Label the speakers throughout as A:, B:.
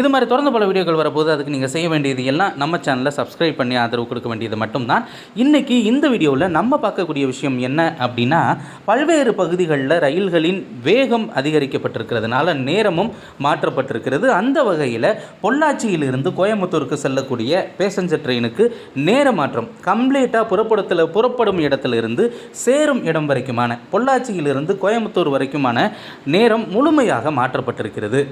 A: இது மாதிரி தொடர்ந்து பல வீடியோக்கள் வரப்போது அதுக்கு நீங்கள் செய்ய வேண்டியது எல்லாம் நம்ம சேனலை சப்ஸ்கிரைப் பண்ணி ஆதரவு கொடுக்க வேண்டியது மட்டும்தான். இன்றைக்கி இந்த வீடியோவில் நம்ம பார்க்கக்கூடிய விஷயம் என்ன அப்படின்னா பல்வேறு பகுதிகளில் ரயில்களின் வேகம் அதிகரிக்கப்பட்டிருக்கிறதுனால நேரமும் மாற்றப்பட்டிருக்கிறது. அந்த வகையில் பொள்ளாச்சியிலிருந்து கோயம்புத்தூருக்கு செல்லக்கூடிய பேசஞ்சர் ட்ரெயினுக்கு நேர மாற்றம் கம்ப்ளீட்டாக புறப்படத்தில் புறப்படும் இடத்திலிருந்து சேரும் இடம் வரைக்குமான பொள்ளாச்சியிலிருந்து கோயம்புத்தூர் வரைக்குமான நேரம் முழுமையாக மாற்றப்பட்டிருக்கிறது.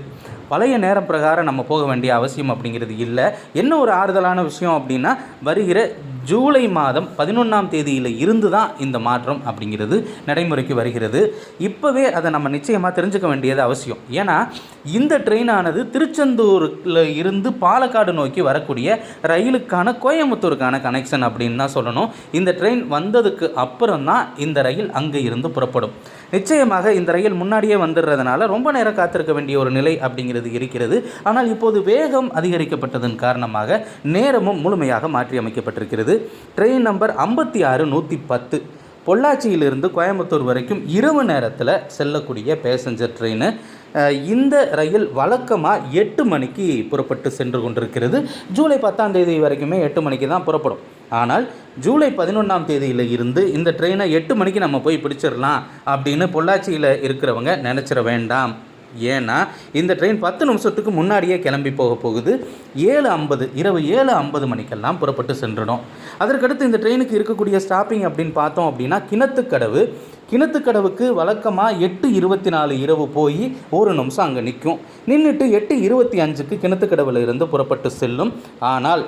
A: பழைய நேரம் பிரகாரம் நம்ம போக வேண்டிய அவசியம் அப்படிங்கிறது இல்லை. என்ன ஒரு ஆறுதலான விஷயம் அப்படின்னா வருகிற ஜூலை மாதம் பதினொன்றாம் தேதியில் இருந்து தான் இந்த மாற்றம் அப்படிங்கிறது நடைமுறைக்கு வருகிறது. இப்போவே அதை நம்ம நிச்சயமாக தெரிஞ்சுக்க வேண்டியது அவசியம். ஏன்னா இந்த ட்ரெயினானது திருச்செந்தூரில் இருந்து பாலக்காடு நோக்கி வரக்கூடிய ரயிலுக்கான கோயம்புத்தூருக்கான கனெக்ஷன் அப்படின்னு தான் சொல்லணும். இந்த ட்ரெயின் வந்ததுக்கு அப்புறம் தான் இந்த ரயில் அங்கே இருந்து புறப்படும். நிச்சயமாக இந்த ரயில் முன்னாடியே வந்துடுறதுனால ரொம்ப நேரம் காத்திருக்க வேண்டிய ஒரு நிலை அப்படிங்கிறது இருக்கிறது. ஆனால் இப்போது வேகம் அதிகரிக்கப்பட்டதன் காரணமாக நேரமும் முழுமையாக மாற்றி அமைக்கப்பட்டிருக்கிறது ட்ரெயின் நம்பர் ஐம்பத்தி ஆறு நூற்றி பத்து. பொள்ளாச்சியிலிருந்து கோயம்புத்தூர் வரைக்கும் இரவு நேரத்தில் செல்லக்கூடிய பேசஞ்சர் ட்ரெயின் இந்த ரயில் வழக்கமாக எட்டு மணிக்கு புறப்பட்டு சென்று கொண்டிருக்கிறது. ஜூலை பத்தாம் தேதி வரைக்குமே எட்டு மணிக்கு தான் புறப்படும். ஆனால் ஜூலை பதினொன்றாம் தேதியில் இருந்து இந்த ட்ரெயினை எட்டு மணிக்கு நம்ம போய் பிடிச்சிடலாம் அப்படின்னு பொள்ளாச்சியில் இருக்கிறவங்க நினச்சிட வேண்டாம். ஏன்னா இந்த ட்ரெயின் பத்து நிமிஷத்துக்கு முன்னாடியே கிளம்பி போக போகுது. ஏழு ஐம்பது இரவு ஏழு ஐம்பது மணிக்கெல்லாம் புறப்பட்டு சென்றுடும் அதற்கடுத்து இந்த ட்ரெயினுக்கு இருக்கக்கூடிய ஸ்டாப்பிங் அப்படின்னு பார்த்தோம் அப்படின்னா கிணத்துக்கடவு. கிணத்துக்கடவுக்கு வழக்கமாக எட்டு இருபத்தி நாலு இரவு போய் ஒரு நிமிஷம் அங்கே நிற்கும். நின்றுட்டு எட்டு இருபத்தி அஞ்சுக்கு கிணத்துக்கடவில் இருந்து புறப்பட்டு செல்லும். ஆனால்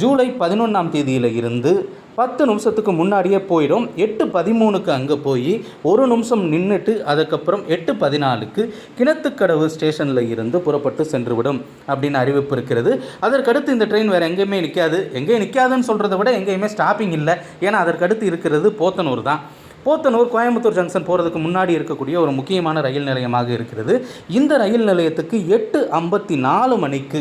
A: ஜூலை பதினொன்றாம் தேதியில் இருந்து பத்து நிமிஷத்துக்கு முன்னாடியே போயிடும். எட்டு பதிமூணுக்கு அங்கே போய் ஒரு நிமிஷம் நின்றுட்டு அதுக்கப்புறம் எட்டு பதினாலுக்கு கிணத்துக்கடவு ஸ்டேஷனில் இருந்து புறப்பட்டு சென்றுவிடும் அப்படின்னு அறிவிப்பு இருக்கிறது. அதற்கடுத்து இந்த ட்ரெயின் வேறு எங்கேயுமே நிற்காது எங்கேயும் நிற்காதுன்னு சொல்கிறத விட எங்கேயுமே ஸ்டாப்பிங் இல்லை. ஏன்னா அதற்கடுத்து இருக்கிறது போத்தனூர் தான். போத்தனூர் கோயம்புத்தூர் ஜங்ஷன் போகிறதுக்கு முன்னாடி இருக்கக்கூடிய ஒரு முக்கியமான ரயில் நிலையமாக இருக்கிறது. இந்த ரயில் நிலையத்துக்கு எட்டு ஐம்பத்தி நாலு மணிக்கு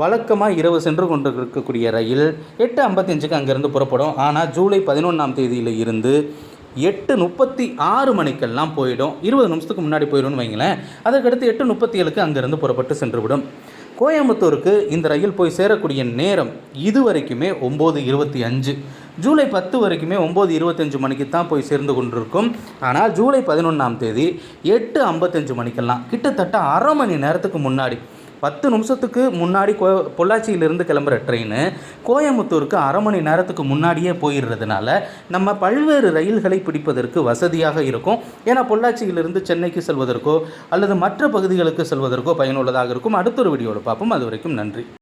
A: வழக்கமாக இரவு சென்று கொண்டு இருக்கக்கூடிய ரயில் எட்டு ஐம்பத்தஞ்சுக்கு அங்கேருந்து புறப்படும். ஆனால் ஜூலை பதினொன்றாம் தேதியில் இருந்து எட்டு முப்பத்தி ஆறு மணிக்கெல்லாம் போயிடும். இருபது நிமிஷத்துக்கு முன்னாடி போயிடும்னு வைங்களேன். அதற்கடுத்து எட்டு முப்பத்தி ஏழுக்கு அங்கேருந்து புறப்பட்டு சென்றுவிடும். கோயம்புத்தூருக்கு இந்த ரயில் போய் சேரக்கூடிய நேரம் இது வரைக்குமே ஒம்பது இருபத்தி அஞ்சு. ஜூலை பத்து வரைக்குமே ஒம்பது இருபத்தஞ்சு மணிக்கு தான் போய் சேர்ந்து கொண்டிருக்கும். ஆனால் ஜூலை பதினொன்றாம் தேதி எட்டு ஐம்பத்தஞ்சு மணிக்கெல்லாம் கிட்டத்தட்ட அரை மணி நேரத்துக்கு முன்னாடி பத்து நிமிஷத்துக்கு முன்னாடி கோ பொள்ளாச்சியிலிருந்து கிளம்புற ட்ரெயின் கோயம்புத்தூருக்கு அரை மணி நேரத்துக்கு முன்னாடியே போயிடுறதுனால நம்ம பல்வேறு ரயில்களை பிடிப்பதற்கு வசதியாக இருக்கும். ஏன்னா பொள்ளாச்சியிலிருந்து சென்னைக்கு செல்வதற்கோ அல்லது மற்ற பகுதிகளுக்கு செல்வதற்கோ பயனுள்ளதாக இருக்கும். அடுத்த ஒரு வீடியோவில் பார்ப்போம். அது வரைக்கும் நன்றி.